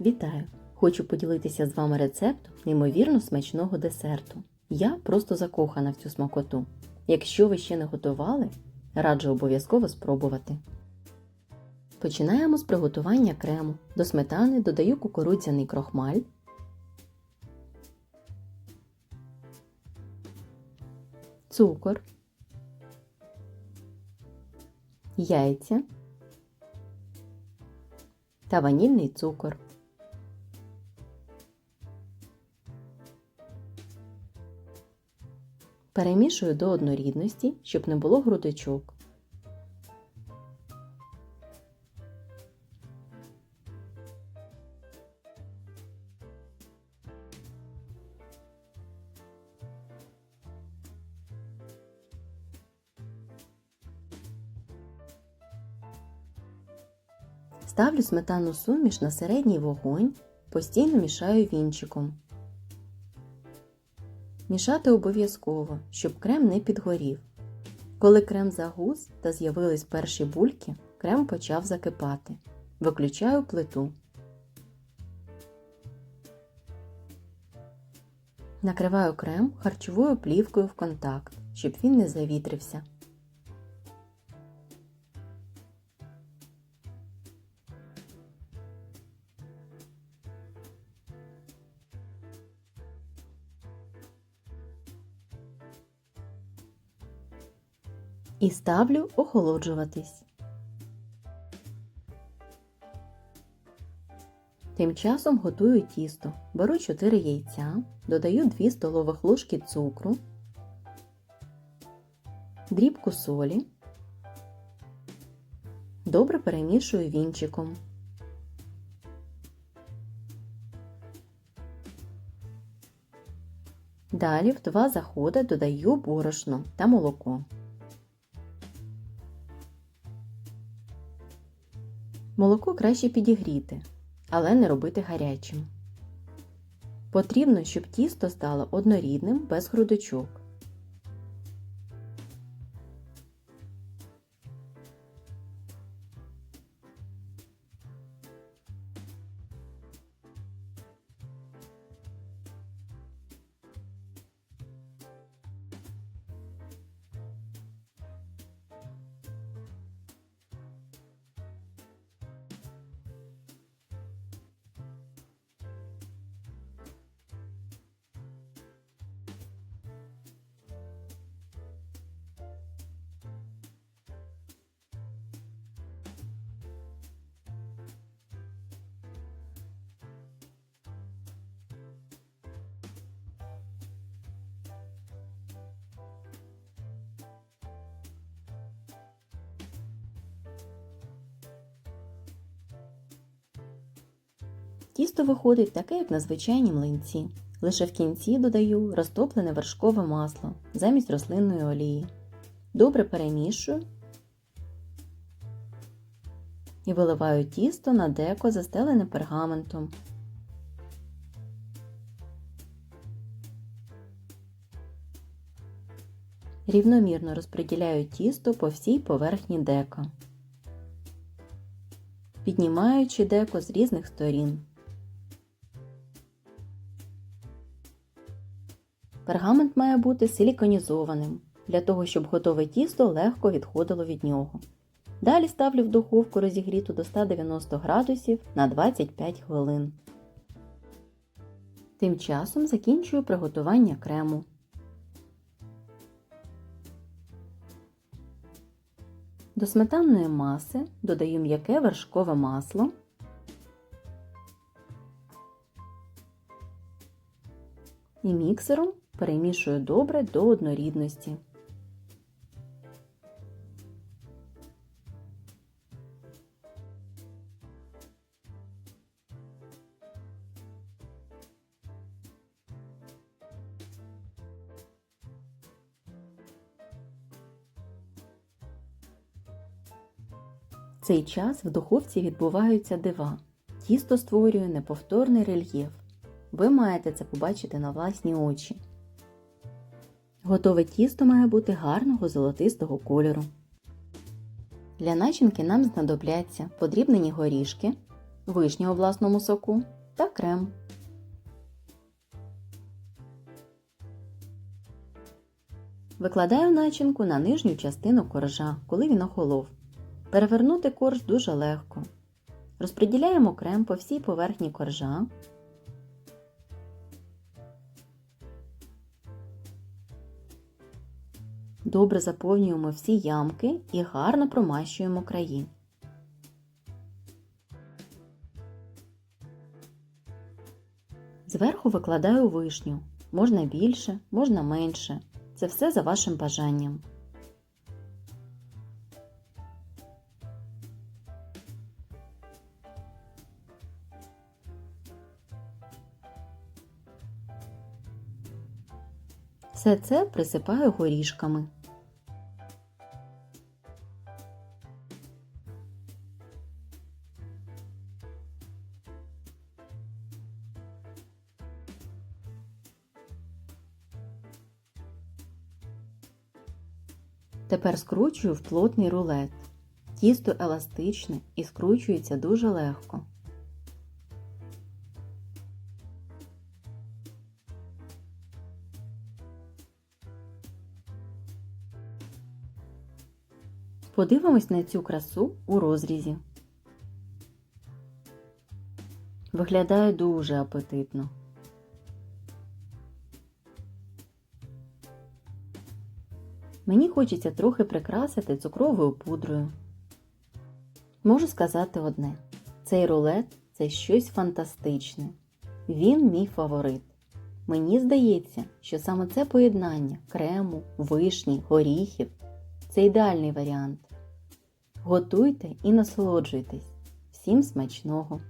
Вітаю! Хочу поділитися з вами рецептом неймовірно смачного десерту. Я просто закохана в цю смакоту. Якщо ви ще не готували, раджу обов'язково спробувати. Починаємо з приготування крему. До сметани додаю кукурудзяний крохмаль, цукор, яйця та ванільний цукор. Перемішую до однорідності, щоб не було грудочок. Ставлю сметану суміш на середній вогонь, постійно мішаю вінчиком. Мішати обов'язково, щоб крем не підгорів. Коли крем загус та з'явились перші бульки, крем почав закипати. Виключаю плиту. Накриваю крем харчовою плівкою в контакт, щоб він не завітрився. І ставлю охолоджуватись. Тим часом готую тісто. Беру 4 яйця, додаю 2 столових ложки цукру, дрібку солі, добре перемішую вінчиком. Далі в два заходи додаю борошно та молоко. Молоко краще підігріти, але не робити гарячим. Потрібно, щоб тісто стало однорідним без грудочок. Тісто виходить таке, як на звичайні млинці. Лише в кінці додаю розтоплене вершкове масло замість рослинної олії. Добре перемішую і виливаю тісто на деко, застелене пергаментом. Рівномірно розподіляю тісто по всій поверхні дека, піднімаючи деко з різних сторін. Пергамент має бути силіконізованим, для того, щоб готове тісто легко відходило від нього. Далі ставлю в духовку розігріту до 190 градусів на 25 хвилин. Тим часом закінчую приготування крему. До сметанної маси додаю м'яке вершкове масло. І міксером перемішую добре до однорідності. Цей час в духовці відбуваються дива. Тісто створює неповторний рельєф. Ви маєте це побачити на власні очі. Готове тісто має бути гарного золотистого кольору. Для начинки нам знадобляться подрібнені горішки, вишня у власному соку та крем. Викладаю начинку на нижню частину коржа, коли він охолов. Перевернути корж дуже легко. Розподіляємо крем по всій поверхні коржа. Добре заповнюємо всі ямки і гарно промащуємо краї. Зверху викладаю вишню. Можна більше, можна менше. Це все за вашим бажанням. Все це присипаю горішками. Тепер скручую в плотний рулет. Тісто еластичне і скручується дуже легко. Подивимось на цю красу у розрізі. Виглядає дуже апетитно. Мені хочеться трохи прикрасити цукровою пудрою. Можу сказати одне: цей рулет це щось фантастичне. Він мій фаворит. Мені здається, що саме це поєднання крему, вишні, горіхів це ідеальний варіант. Готуйте і насолоджуйтесь. Всім смачного!